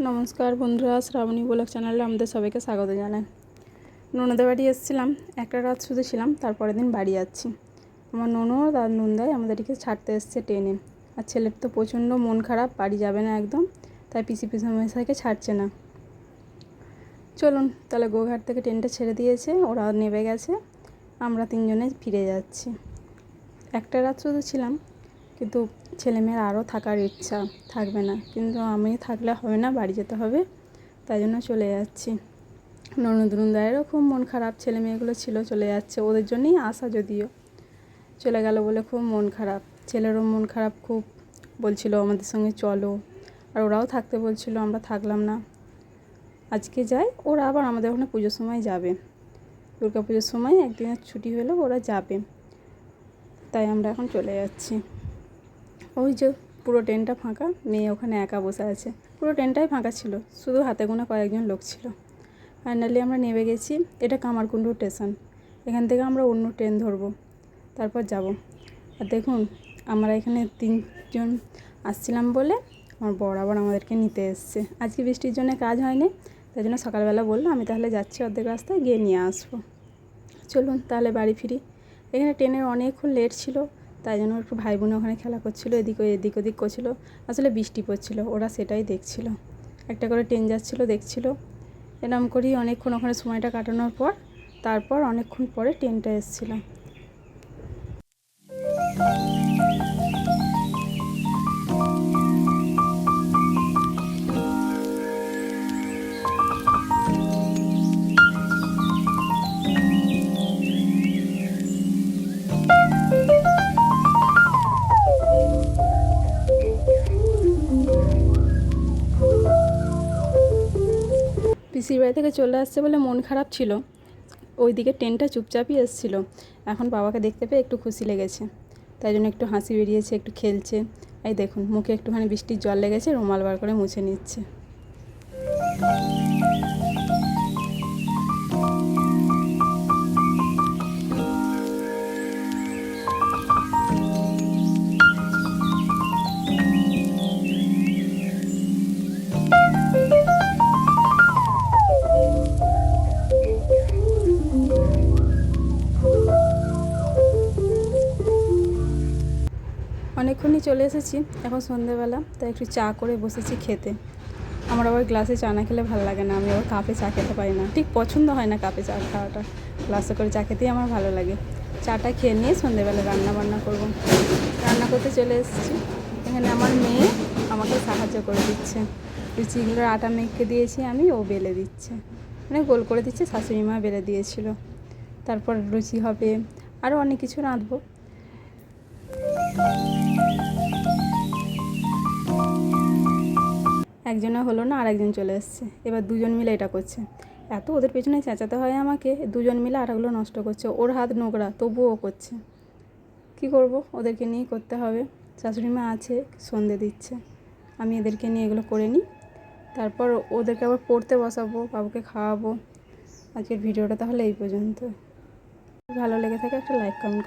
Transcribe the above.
নমস্কার বন্ধুরা, শ্রাবণী ব্লগ চ্যানেলে আমাদের সবাইকে স্বাগত জানাই। ননদের বাড়ি এসেছিলাম, একটা রাত শুধু ছিলাম, তারপরের দিন বাড়ি যাচ্ছি। আমার ননদ আর নন্দাই আমাদেরকে ছাড়তে এসছে ট্রেনে। আর ছেলের তো প্রচণ্ড মন খারাপ, বাড়ি যাবে না একদম, তাই পিসি পিসি মশাইকে ছাড়ছে না। চলুন, তাহলে গোঘাট থেকে ট্রেনটা ছেড়ে দিয়েছে, ওরা নেবে গেছে, আমরা তিনজনে ফিরে যাচ্ছি। একটা রাত শুধু ছিলাম কিন্তু ছেলেমেয়ের আরও থাকার ইচ্ছা থাকবে না। কিন্তু আমি থাকলে হবে না, বাড়ি যেতে হবে, তাই জন্য চলে যাচ্ছি। ননদ নন্দায়েরও খুব মন খারাপ ছেলে মেয়েগুলো ছিল, চলে যাচ্ছে। ওদের জন্যই আসা যদিও চলে গেল বলে খুব মন খারাপ। ছেলেরও মন খারাপ খুব। বলছিল, আমাদের সঙ্গে চলো। আর ওরাও থাকতে বলছিল, আমরা থাকলাম না। আজকে যাই। ওরা আবার আমাদের ওখানে পুজোর সময় যাবে। দুর্গা পুজোর সময় একদিনের ছুটি হলেও ওরা যাবে। তাই আমরা এখন চলে যাচ্ছি। ওই যে পুরো ট্রেনটা ফাঁকা, মেয়ে ওখানে একা বসে আছে। পুরো ট্রেনটাই ফাঁকা ছিল, শুধু হাতে গোনা কয়েকজন লোক ছিল। ফাইনালি আমরা নেমে গেছি, এটা কামারকুণ্ডু স্টেশন। এখান থেকে আমরা অন্য ট্রেন ধরবো, তারপর যাব। আর দেখুন, আমরা এখানে তিনজন আসছিলাম বলে আমার বর আবার আমাদেরকে নিতে এসছে। আজকে বৃষ্টির জন্য কাজ হয়নি, তাই জন্য সকালবেলা বলল, আমি তাহলে যাচ্ছি অর্ধেক রাস্তায়, গিয়ে নিয়ে আসব। চলুন তাহলে বাড়ি ফিরি। এখানে ট্রেনের অনেকক্ষণ লেট ছিল তাই জন্য একটু ভাই বোন ওখানে খেলা করছিল, এদিক এদিক ওদিক করছিল। আসলে বৃষ্টি পড়ছিল, ওরা সেটাই দেখছিল। একটা করে ট্রেন যাচ্ছিল, দেখছিল। এরম করেই অনেকক্ষণ ওখানে সময়টা কাটানোর পর, তারপর অনেকক্ষণ পরে ট্রেনটা এসেছিল। পিসির বাড়ি থেকে চলে আসছে বলে মন খারাপ ছিল। ওই ওইদিকে ট্রেনটা চুপচাপই এসেছিল। এখন বাবাকে দেখতে পেয়ে একটু খুশি লেগেছে। তাই জন্য একটু হাসি বেরিয়েছে, একটু খেলছে। এই দেখুন, মুখে একটুখানি বৃষ্টির জল লেগেছে, রুমাল বার করে মুছে নিচ্ছে। অনেকক্ষণই চলে এসেছি, এখন সন্ধেবেলা, তাই একটু চা করে বসেছি খেতে। আমার আবার গ্লাসে চা না খেলে ভালো লাগে না, আমি আবার কাপে চা খেতে পারি না। ঠিক পছন্দ হয় না কাপে চা খাওয়াটা। গ্লাসে করে চা খেতেই আমার ভালো লাগে। চাটা খেয়ে নিয়ে সন্ধেবেলা রান্না বান্না করব। রান্না করতে চলে এসেছি। এখানে আমার মেয়ে আমাকে সাহায্য করে দিচ্ছে। লুচিগুলোর আটা মেখে দিয়েছি আমি, ও বেলে দিচ্ছে। মানে গোল করে দিচ্ছে, শাশুড়ি মা বেলে দিয়েছিল। তারপর লুচি হবে আরও অনেক কিছু রাঁধবো। একজনে হলো না আর একজন চলে এসছে। এবার দুজন মিলে এটা করছে। এত ওদের পেছনে চেঁচাতে হয় আমাকে, দুজন মিলে আটাগুলো নষ্ট করছে। ওর হাত নোংরা, তবুও করছে। কি করব? ওদেরকে নিয়ে করতে হবে। শাশুড়ি মা আছে, সন্ধে দিচ্ছে। আমি এদেরকে নিয়ে এগুলো করে নিই। তারপর ওদেরকে আবার পড়তে বসাবো, বাবুকে খাওয়াবো। আজকের ভিডিওটা তাহলে এই পর্যন্ত। ভালো লেগে থাকে একটা লাইক কমেন্ট